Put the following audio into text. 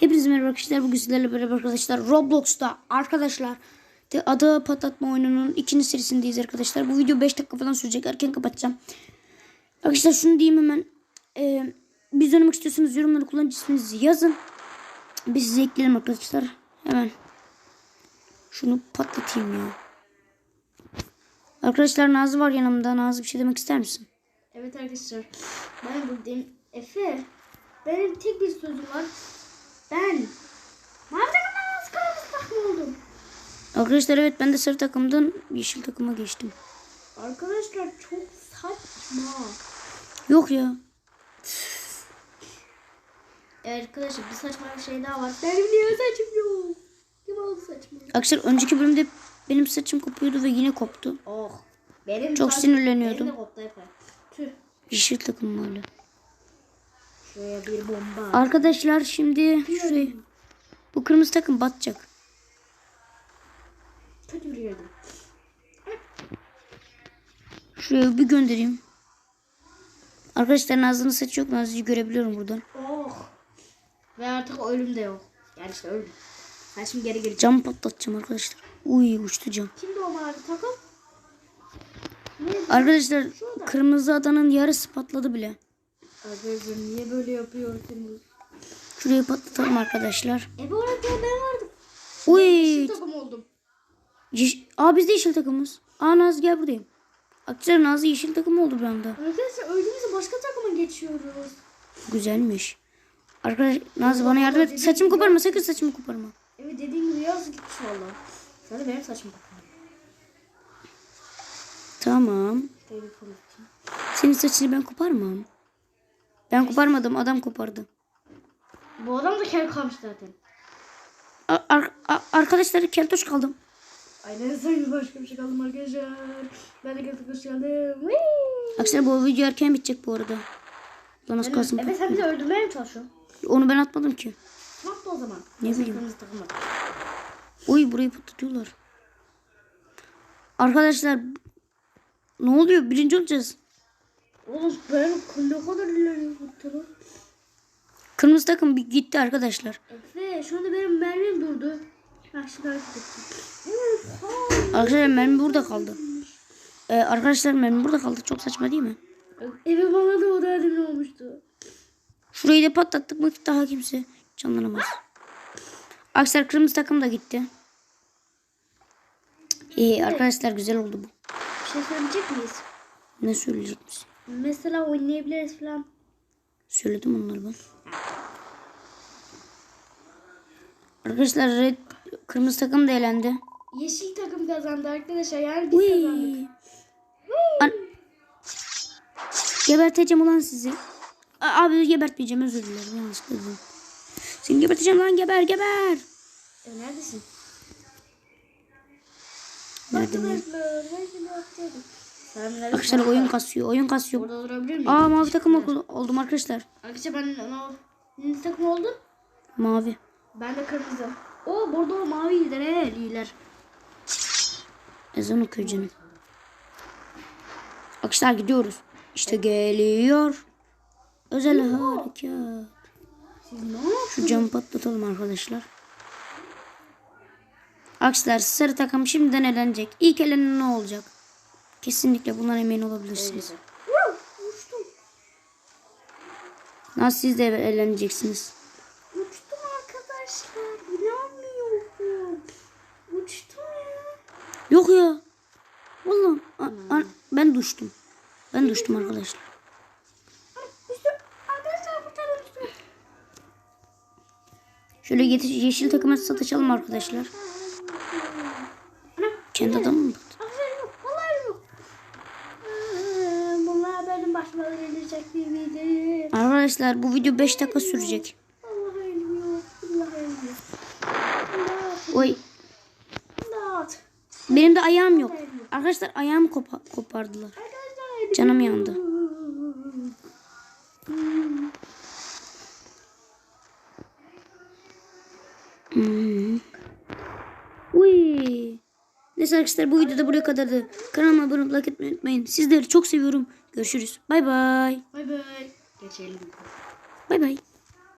Hepinize merhaba arkadaşlar. Bugün sizlerle beraber arkadaşlar Roblox'ta arkadaşlar ada patlatma oyununun ikinci serisindeyiz arkadaşlar. Bu video 5 dakika falan sürecek. Erken kapatacağım. Arkadaşlar şunu diyeyim hemen. Ee, biz oynamak istiyorsanız yorumlara kullanıcı isminizi yazın. Biz size ekleyelim arkadaşlar. Hemen. Şunu patlatayım ya. Arkadaşlar Nazlı var yanımda. Nazlı bir şey demek ister misin? Evet arkadaşlar. Ben buradayım. Efe. Benim tek bir sözüm var. Ben. Mavi takımdan nasıl kırmızı takım oldum? Arkadaşlar evet ben de sarı takımdan yeşil takıma geçtim. Arkadaşlar çok saçma. Yok ya. Evet arkadaşlar bir saçma bir şey daha var. Benim niye saçım yok? Kim oldu saçma? Arkadaşlar önceki bölümde benim saçım kopuyordu ve yine koptu. Oh. Benim Çok saç- sinirleniyordum. Benim de koptu Efe. Tüh. Yeşil takım hala. Şuraya bir bomba. Arkadaşlar şimdi şurayı. Bu kırmızı takım batacak. Kötü bir yerdim. Şuraya bir göndereyim. Arkadaşlar Nazlı'nın saçı yok. Nazlı'yı görebiliyorum buradan. Oh. Ve artık ölüm de yok. Yani işte ölüm. Saçım geri gelecek. Cam patlatacağım arkadaşlar. Uy uçtu cam. Kimdi o mavi takım? Arkadaşlar kırmızı adanın yarısı patladı bile. Arkadaşlar niye böyle yapıyorsunuz? Şurayı patlatalım arkadaşlar. E bu arada ben vardım. Uy. Yeşil takım oldum. Yeş- Aa biz de yeşil takımız. Aa Nazlı gel buradayım. Arkadaşlar Nazlı yeşil takım oldu bir anda. Arkadaşlar öldüğümüzde başka takıma geçiyoruz. Güzelmiş. Arkadaş Nazlı bana yardım et. Saçımı koparma sakın saçımı koparma. Evet dediğim gibi yazık gitmiş valla. Zaten benim saçım takım. Tamam. Senin saçını ben koparmam. Ben koparmadım adam kopardı. Bu adam da kel kalmış zaten. Ar- a- arkadaşlar keltoş kaldım. Aynen sanki başka bir şey kaldım arkadaşlar. Ben de geldim. Whee! Arkadaşlar bu video erken bitecek bu arada. Lan az kalsın. Evet sen bizi öldürmeye mi çalışıyorsun? Onu ben atmadım ki. Kim attı o zaman? Ne bileyim. Uy burayı patlatıyorlar. Arkadaşlar ne oluyor? Birinci olacağız. Oğlum ben ne kadar bu taraf. Kırmızı takım bir gitti arkadaşlar. Efe şu anda benim mermim durdu. Arkadaşlar mermi burada kaldı. Ee, arkadaşlar mermi burada kaldı. Çok saçma değil mi? Eve bana da o da elimde olmuştu. Şurayı da patlattık mı daha kimse canlanamaz. Arkadaşlar kırmızı takım da gitti. İyi arkadaşlar güzel oldu bu. Bir şey söyleyecek miyiz? Ne söyleyecek misin? Mesela oynayabiliriz falan. Söyledim onları ben. Arkadaşlar red kırmızı takım da elendi. Yeşil takım kazandı arkadaşlar. Yani biz kazandık. Uy. An- Geberteceğim ulan sizi. A- abi gebertmeyeceğim özür dilerim yanlışlıkla dedim. Seni geberteceğim lan geber geber. E, neredesin? Nerede şimdi yapacağım. Selamünaleyküm. Arkadaşlar oyun kasıyor oyun kasıyor. Orada durabilir miyim? Aa mavi takım oldu- oldum arkadaşlar. Arkadaşlar ben ne takım oldu? Mavi. Ben de kırmızı. O bordo mavi lider he lider. Ezan okuyor canım. Arkadaşlar gidiyoruz. İşte geliyor. Özel harekat. Ne yapıyorsunuz? Şu camı patlatalım arkadaşlar. Arkadaşlar sarı takım şimdiden elenecek. İlk elenen ne olacak? Kesinlikle bundan emin olabilirsiniz. Uçtum. Nasıl siz de eleneceksiniz. Uçtum arkadaşlar. İnanmıyorum. Uçtum ya. Yok ya. Vallahi a- ben düştüm. Ben düştüm arkadaşlar. Şöyle yeşil takıma satışalım arkadaşlar. Kendi adamım Arkadaşlar bu video 5 dakika sürecek. Oy benim de ayağım yok. Arkadaşlar ayağımı kopa- kopardılar. Canım yandı. Hmm. Uy. Neyse arkadaşlar bu videoda buraya kadardı. Kanalıma abone olup like etmeyi unutmayın. Sizleri çok seviyorum. Görüşürüz. Bay bay. Bay bay. Geçelim. Bay bay.